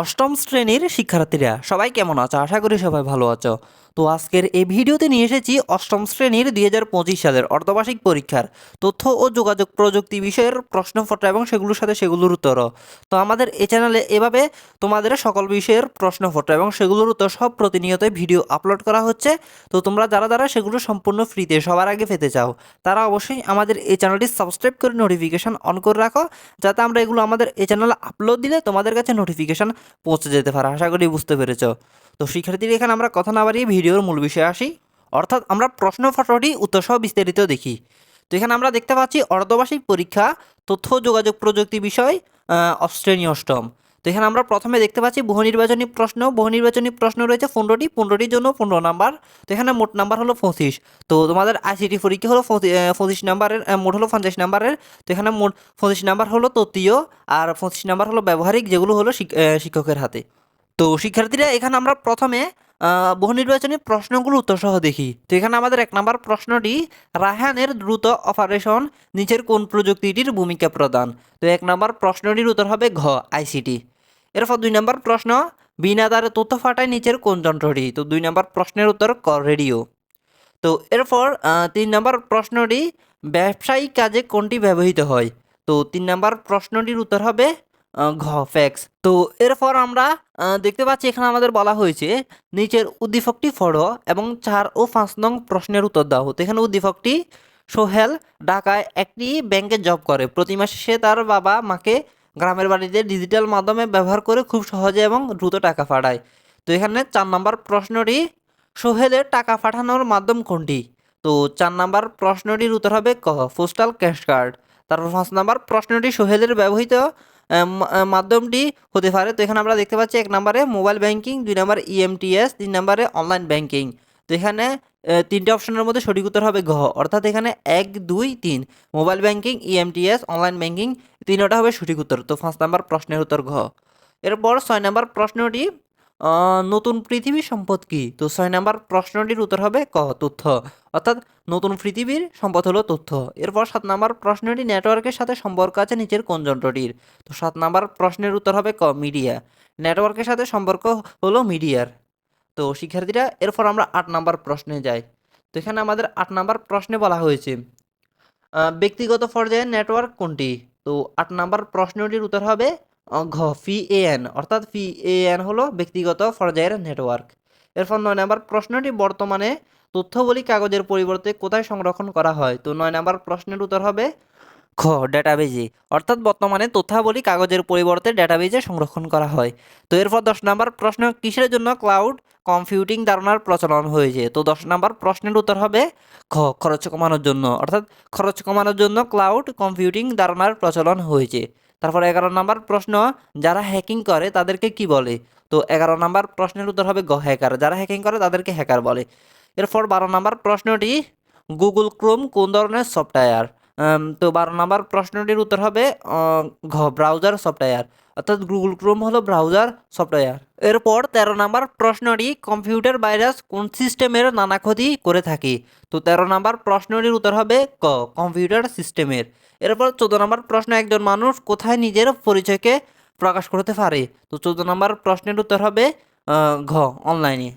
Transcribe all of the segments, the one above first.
অষ্টম শ্রেণির শিক্ষার্থীরা সবাই কেমন আছো? আশা করি সবাই ভালো আছো। তো আজকের এই ভিডিওতে নিয়ে এসেছি অষ্টম শ্রেণির দুই হাজার পঁচিশ সালের অর্ধবার্ষিক পরীক্ষার তথ্য ও যোগাযোগ প্রযুক্তি বিষয়ের প্রশ্নপত্র এবং সেগুলোর সাথে সেগুলোর উত্তর। তো আমাদের এ চ্যানেলে এভাবে তোমাদের সকল বিষয়ের প্রশ্নপত্র এবং সেগুলোর উত্তর সব প্রতিনিয়ত ভিডিও আপলোড করা হচ্ছে। তো তোমরা যারা যারা সেগুলো সম্পূর্ণ ফ্রিতে সবার আগে পেতে চাও, তারা অবশ্যই আমাদের এই চ্যানেলটি সাবস্ক্রাইব করে নোটিফিকেশন অন করে রাখো, যাতে আমরা এগুলো আমাদের এই চ্যানেলে আপলোড দিলে তোমাদের কাছে নোটিফিকেশন পৌঁছে যেতে পারে। আশা করি বুঝতে পেরেছ। তো শিক্ষার্থীদের এখানে আমরা কথা না বাড়িয়ে ভিডিওর মূল বিষয়ে আসি। অর্থাৎ আমরা প্রশ্নপত্রটি উত্তরসহ বিস্তারিত দেখি। তো এখানে আমরা দেখতে পাচ্ছি অর্ধবার্ষিক পরীক্ষা, তথ্য যোগাযোগ প্রযুক্তি বিষয় অশ্রেণী অষ্টম তো এখানে আমরা প্রথমে দেখতে পাচ্ছি বহু নির্বাচনী প্রশ্ন। বহু নির্বাচনী প্রশ্ন রয়েছে পনেরোটি, পনেরোটির জন্য পনেরো নাম্বার। তো এখানে মোট নাম্বার হলো পঁচিশ। তো তোমাদের আইসিটি পরীক্ষা হলো পঁচি- পঁচিশ নাম্বারের মোট হলো পঞ্চাশ নাম্বারের। তো এখানে মোট পঁচিশ নাম্বার হলো তত্ত্বীয় আর পঁচিশ নাম্বার হলো ব্যবহারিক, যেগুলো হলো শিক- শিক্ষকের হাতে। তো শিক্ষার্থীরা এখানে আমরা প্রথমে বহু নির্বাচনী প্রশ্নগুলো উত্তরসহ দেখি। তো এখানে আমাদের এক নম্বর প্রশ্নটি রাহানের দ্রুত অপারেশন নিচের কোন প্রযুক্তিটির ভূমিকা প্রদান? তো এক নম্বর প্রশ্নটির উত্তর হবে ঘ, আইসিটি। এরপর দুই নম্বর প্রশ্ন, বিনা দ্বারে তথ্য ফাটায় নিচের কোন যন্ত্রটি? তো দুই নম্বর প্রশ্নের উত্তর, ক, রেডিও। তো এরপর তিন নম্বর প্রশ্নটি, ব্যবসায়িক কাজে কোনটি ব্যবহৃত হয়? তো তিন নম্বর প্রশ্নটির উত্তর হবে ঘ, ফ্যাক্স। তো এরপর আমরা দেখতে পাচ্ছি এখানে আমাদের বলা হয়েছে, নিচের উদ্দীপকটি পড়ো এবং চার ও পাঁচ নং প্রশ্নের উত্তর দাও। তো এখানে উদ্দীপকটি, সোহেল ঢাকায় একটি ব্যাংকে জব করে। প্রতি মাসে সে তার বাবা মাকে গ্রামের বাড়িতে ডিজিটাল মাধ্যমে ব্যবহার করে খুব সহজে এবং দ্রুত টাকা পাঠায়। তো এখানে চার নম্বর প্রশ্নটি সোহেলের টাকা পাঠানোর মাধ্যম কোনটি? তো চার নাম্বার প্রশ্নটির উত্তর হবে ক, পোস্টাল ক্যাশ কার্ড। তারপর পাঁচ নাম্বার প্রশ্নটি, সোহেলের ব্যবহৃত মাধ্যমটি হতে পারে। তো এখানে আমরা দেখতে পাচ্ছি এক নম্বরে মোবাইল ব্যাংকিং, দুই নম্বরে ইএমটিএস তিন নম্বরে অনলাইন ব্যাংকিং। তো এখানে তিনটে অপশনের মধ্যে সঠিক উত্তর হবে ঘ। অর্থাৎ এখানে এক, দুই, তিন, mobile banking EMTS online banking, তিনটা হবে সঠিক উত্তর। তো পাঁচ নাম্বার প্রশ্নের উত্তর ঘ। এরপর ছয় নম্বর প্রশ্নটি নতুন পৃথিবী সম্পদ কি? তো ছয় নম্বর প্রশ্নটির উত্তর হবে ক, তথ্য। অর্থাৎ নতুন পৃথিবীর সম্পদ হলো তথ্য। এরপর সাত নম্বর প্রশ্নটি নেটওয়ার্কের সাথে সম্পর্ক আছে নিচের কোন যন্ত্রটির? তো সাত নম্বর প্রশ্নের উত্তর হবে ক, মিডিয়া। নেটওয়ার্কের সাথে সম্পর্ক হলো মিডিয়ার। তো শিক্ষার্থীরা, এরপর আমরা আট নম্বর প্রশ্নে যাই। তো এখানে আমাদের আট নম্বর প্রশ্নে বলা হয়েছে ব্যক্তিগত পর্যায়ে নেটওয়ার্ক কোনটি? তো আট নম্বর প্রশ্নটির উত্তর হবে ঘ এন, অর্থাৎ এন হলো ব্যক্তিগত পর্যায়ের নেটওয়ার্ক। এরপর নয় নম্বর প্রশ্নটি বর্তমানে তথ্যবলী কাগজের পরিবর্তে কোথায় সংরক্ষণ করা হয়? তো নয় নাম্বার প্রশ্নের উত্তর হবে খ ডেটাবেজে অর্থাৎ বর্তমানে তথ্যাবলী কাগজের পরিবর্তে ডেটাবেজে সংরক্ষণ করা হয়। তো এরপর দশ নম্বর প্রশ্ন, কিসের জন্য ক্লাউড কম্পিউটিং ধারণার প্রচলন হয়েছে? তো দশ নম্বর প্রশ্নের উত্তর হবে খ, খরচ কমানোর জন্য। অর্থাৎ খরচ কমানোর জন্য ক্লাউড কম্পিউটিং ধারণার প্রচলন হয়েছে। তারপর এগারো নম্বর প্রশ্ন, যারা হ্যাকিং করে তাদেরকে কি বলে? তো এগারো নম্বর প্রশ্নের উত্তর হবে গ হ্যাকার যারা হ্যাকিং করে তাদেরকে হ্যাকার বলে। এরপর বারো নম্বর প্রশ্নটি গুগল ক্রোম কোন ধরনের সফটওয়্যার তো বারো নম্বর প্রশ্নটির উত্তর হবে ঘ ব্রাউজার সফটওয়্যার অর্থাৎ গুগল ক্রোম হলো ব্রাউজার সফটওয়্যার এরপর তেরো নম্বর প্রশ্নটি কম্পিউটার ভাইরাস কোন সিস্টেমের নানা ক্ষতি করে থাকে? তো তেরো নম্বর প্রশ্নটির উত্তর হবে, ক কম্পিউটার সিস্টেমের এরপর চোদ্দ নম্বর প্রশ্ন, একজন মানুষ কোথায় নিজের পরিচয়কে প্রকাশ করতে পারে? তো চোদ্দ নম্বর প্রশ্নের উত্তর হবে ঘ অনলাইনে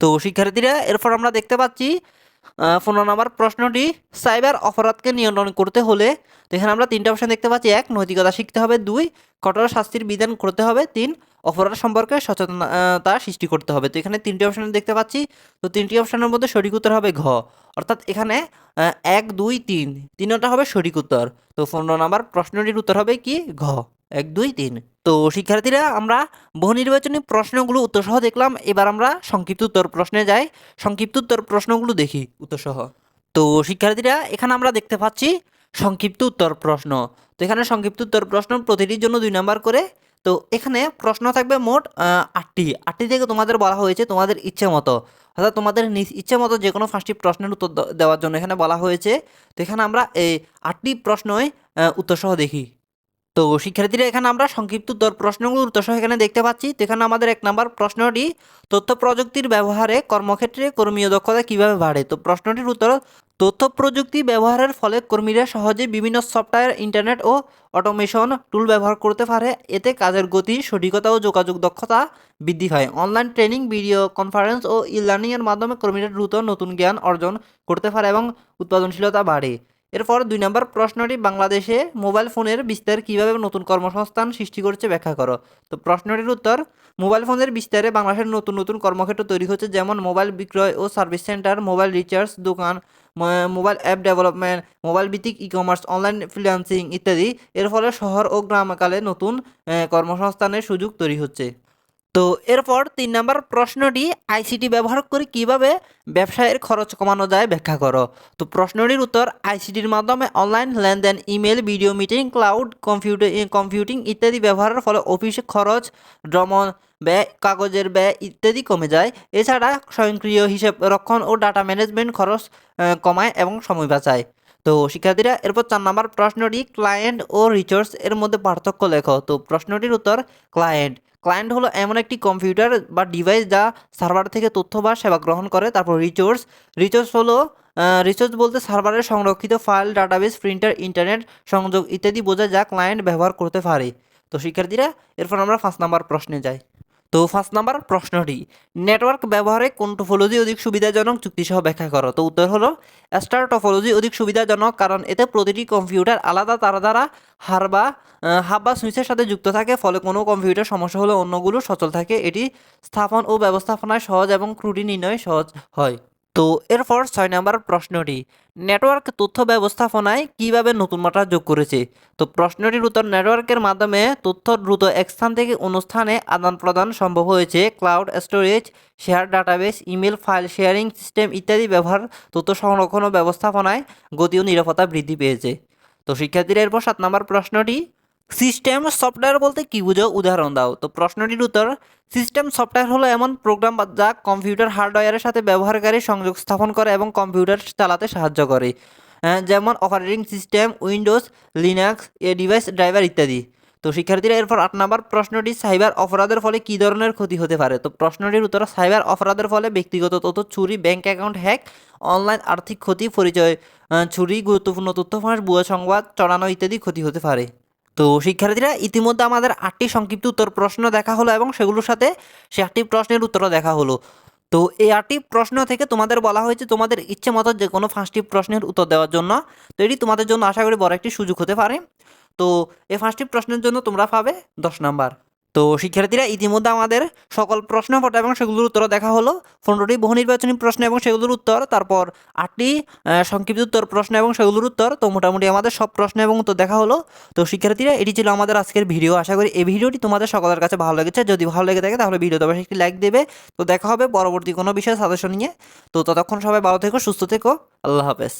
তো শিক্ষার্থীরা, এরপর আমরা দেখতে পাচ্ছি পনেরো নম্বর প্রশ্নটি, সাইবার অপরাধকে নিয়ন্ত্রণ করতে হলে এখানে আমরা তিনটা অপশন দেখতে পাচ্ছি। এক, নৈতিকতা শিখতে হবে। দুই, কঠোর শাস্তির বিধান করতে হবে। তিন, অপরাধ সম্পর্কে সচেতনতা সৃষ্টি করতে হবে। তো এখানে তিনটি অপশন দেখতে পাচ্ছি। তো তিনটি অপশনের মধ্যে সঠিক উত্তর হবে ঘ। অর্থাৎ এখানে এক, দুই, তিন, তিনটা হবে সঠিক উত্তর। তো পনেরো নম্বর প্রশ্নটির উত্তর হবে কি? ঘ। এক, দুই, তিন। তো শিক্ষার্থীরা, আমরা বহু নির্বাচনী প্রশ্নগুলো উত্তরসহ দেখলাম। এবার আমরা সংক্ষিপ্ত উত্তর প্রশ্নে যাই। সংক্ষিপ্ত উত্তর প্রশ্নগুলো দেখি, উত্তরসহ। তো শিক্ষার্থীরা, এখানে আমরা দেখতে পাচ্ছি সংক্ষিপ্ত উত্তর প্রশ্ন। তো এখানে সংক্ষিপ্ত উত্তর প্রশ্ন প্রতিটির জন্য দুই নাম্বার করে। তো এখানে প্রশ্ন থাকবে মোট আটটি। আটটি থেকে তোমাদের বলা হয়েছে তোমাদের ইচ্ছে মতো। অর্থাৎ তোমাদের নিজ ইচ্ছে মতো যে কোনো পাঁচটি প্রশ্নের উত্তর দেওয়ার জন্য এখানে বলা হয়েছে। তো এখানে আমরা এই আটটি প্রশ্নই উত্তরসহ দেখি। তো শিক্ষার্থীরা, এখানে আমরা সংক্ষিপ্ত উত্তর প্রশ্নগুলোর উত্তর সহ এখানে দেখতে পাচ্ছি। তো এখানে আমাদের এক নম্বর প্রশ্নটি, তথ্য প্রযুক্তির ব্যবহারে কর্মক্ষেত্রে কর্মীয় দক্ষতা কীভাবে বাড়ে? তো প্রশ্নটির উত্তর, তথ্য প্রযুক্তি ব্যবহারের ফলে কর্মীরা সহজে বিভিন্ন সফটওয়্যার, ইন্টারনেট ও অটোমেশন টুল ব্যবহার করতে পারে। এতে কাজের গতি, সঠিকতা ও যোগাযোগ দক্ষতা বৃদ্ধি হয়। অনলাইন ট্রেনিং, ভিডিও কনফারেন্স ও ই লার্নিংয়ের মাধ্যমে কর্মীরা দ্রুত নতুন জ্ঞান অর্জন করতে পারে এবং উৎপাদনশীলতা বাড়ে। এরপর দুই নম্বর প্রশ্নটি, বাংলাদেশে মোবাইল ফোনের বিস্তার কীভাবে নতুন কর্মসংস্থান সৃষ্টি করছে ব্যাখ্যা করো। তো প্রশ্নটির উত্তর, মোবাইল ফোনের বিস্তারে বাংলাদেশের নতুন নতুন কর্মক্ষেত্র তৈরি হচ্ছে, যেমন মোবাইল বিক্রয় ও সার্ভিস সেন্টার, মোবাইল রিচার্জ দোকান মোবাইল অ্যাপ ডেভেলপমেন্ট, মোবাইল ভিত্তিক ই কমার্স অনলাইন ফ্রিল্যান্সিং ইত্যাদি। এর ফলে শহর ও গ্রামাকালে নতুন কর্মসংস্থানের সুযোগ তৈরি হচ্ছে। তো এরপর তিন নম্বর প্রশ্নটি আইসিটি ব্যবহার করে কীভাবে ব্যবসায়ের খরচ কমানো যায় ব্যাখ্যা করো। তো প্রশ্নটির উত্তর আইসিটির মাধ্যমে অনলাইন লেনদেন email video meeting cloud computer computing ইত্যাদি ব্যবহারের ফলে অফিসে খরচ ভ্রমণ ব্যয়, কাগজের ব্যয় ইত্যাদি কমে যায়। এছাড়া স্বয়ংক্রিয় হিসেব রক্ষণ ও ডাটা ম্যানেজমেন্ট খরচ কমায় এবং সময় বাঁচায়। তো শিক্ষার্থীরা, এরপর চার নম্বর প্রশ্নটি ক্লায়েন্ট ও রিসোর্স এর মধ্যে পার্থক্য লেখো। তো প্রশ্নটির উত্তর ক্লায়েন্ট ক্লায়েন্ট হলো এমন একটি কম্পিউটার বা ডিভাইস যা সার্ভার থেকে তথ্য বা সেবা গ্রহণ করে, তারপর রিসোর্স রিসোর্স হলো রিসোর্স বলতে সার্ভারে সংরক্ষিত ফাইল ডাটাবেস প্রিন্টার ইন্টারনেট সংযোগ ইত্যাদি বোঝায় যা ক্লায়েন্ট ব্যবহার করতে পারে। তো শিক্ষার্থীরা, এরপর আমরা ফার্স্ট নাম্বার প্রশ্নে যাই। তো ফার্স্ট নাম্বার প্রশ্নটি নেটওয়ার্ক ব্যবহারে কোন টোপোলজি অধিক সুবিধাজনক চুক্তি সহ ব্যাখ্যা করো? তো উত্তর হলো স্টার টোপোলজি অধিক সুবিধাজনক কারণ এতে প্রতিটি কম্পিউটার আলাদা তারা দ্বারা হার বা হাব বা সুইচের সাথে যুক্ত থাকে, ফলে কোনো কম্পিউটার সমস্যা হলে অন্যগুলো সচল থাকে। এটি স্থাপন ও ব্যবস্থাপনায় সহজ এবং ত্রুটি নির্ণয় সহজ হয়। তো এরপর ছয় নম্বর প্রশ্নটি, নেটওয়ার্ক তথ্য ব্যবস্থাপনায় কীভাবে নতুন মাত্রা যোগ করেছে? তো প্রশ্নটির উত্তর নেটওয়ার্কের মাধ্যমে তথ্য দ্রুত এক স্থান থেকে অন্য স্থানে আদান প্রদান সম্ভব হয়েছে। Cloud storage, share database, email file sharing system ইত্যাদি ব্যবহার, তথ্য সংরক্ষণ ও ব্যবস্থাপনায় গতি ও নিরাপত্তা বৃদ্ধি পেয়েছে। তো শিক্ষার্থীরা এরপর সাত নম্বর প্রশ্নটি সিস্টেম সফটওয়্যার বলতে কী বুঝো? উদাহরণ দাও। তো প্রশ্নটির উত্তর, সিস্টেম সফটওয়্যার হলো এমন প্রোগ্রাম যা কম্পিউটার হার্ডওয়্যারের সাথে ব্যবহারকারী সংযোগ স্থাপন করে এবং কম্পিউটার চালাতে সাহায্য করে। যেমন অপারেটিং সিস্টেম উইন্ডোজ লিনাক্স এ ডিভাইস ড্রাইভার ইত্যাদি। তো শিক্ষার্থীরা এরপর আট নম্বর প্রশ্নটি, সাইবার অপরাধের ফলে কী ধরনের ক্ষতি হতে পারে? তো প্রশ্নটির উত্তর, সাইবার অপরাধের ফলে ব্যক্তিগত তথ্য চুরি ব্যাংক অ্যাকাউন্ট হ্যাক অনলাইন আর্থিক ক্ষতি, পরিচয় চুরি, গুরুত্বপূর্ণ তথ্য ফাঁস, ভুয়া সংবাদ, চড়ানো ইত্যাদি ক্ষতি হতে পারে। তো শিক্ষার্থীরা ইতিমধ্যে আমাদের আটটি সংক্ষিপ্ত উত্তর প্রশ্ন দেখা হলো এবং সেগুলোর সাথে সে আটটি প্রশ্নের উত্তরও দেখা হলো। তো এই আটটি প্রশ্ন থেকে তোমাদের বলা হয়েছে তোমাদের ইচ্ছে মতো যে কোনো পাঁচটি প্রশ্নের উত্তর দেওয়ার জন্য। তো এটি তোমাদের জন্য আশা করি বড় একটি সুযোগ হতে পারে। তো এই পাঁচটি প্রশ্নের জন্য তোমরা পাবে দশ নাম্বার। তো শিক্ষার্থীরা ইতিমধ্যে আমাদের সকল প্রশ্নপত্র এবং সেগুলোর উত্তর দেখা হলো। পনেরোটি বহু নির্বাচনী প্রশ্ন এবং সেগুলোর উত্তর, তারপর আটটি সংক্ষিপ্ত উত্তর প্রশ্ন এবং সেগুলোর উত্তর, তো মোটামুটি আমাদের সব প্রশ্ন এবং উত্তর দেখা হলো। তো শিক্ষার্থীরা, এটি ছিল আমাদের আজকের ভিডিও। আশা করি এই ভিডিওটি তোমাদের সকলের কাছে ভালো লেগেছে। যদি ভালো লেগে থাকে, তাহলে ভিডিওতে অবশ্যই একটি লাইক দেবে। তো দেখা হবে পরবর্তী কোনো বিষয়ে সাজেশন নিয়ে। তো ততক্ষণ সবাই ভালো থেকো, সুস্থ থেকো। আল্লাহ হাফেজ।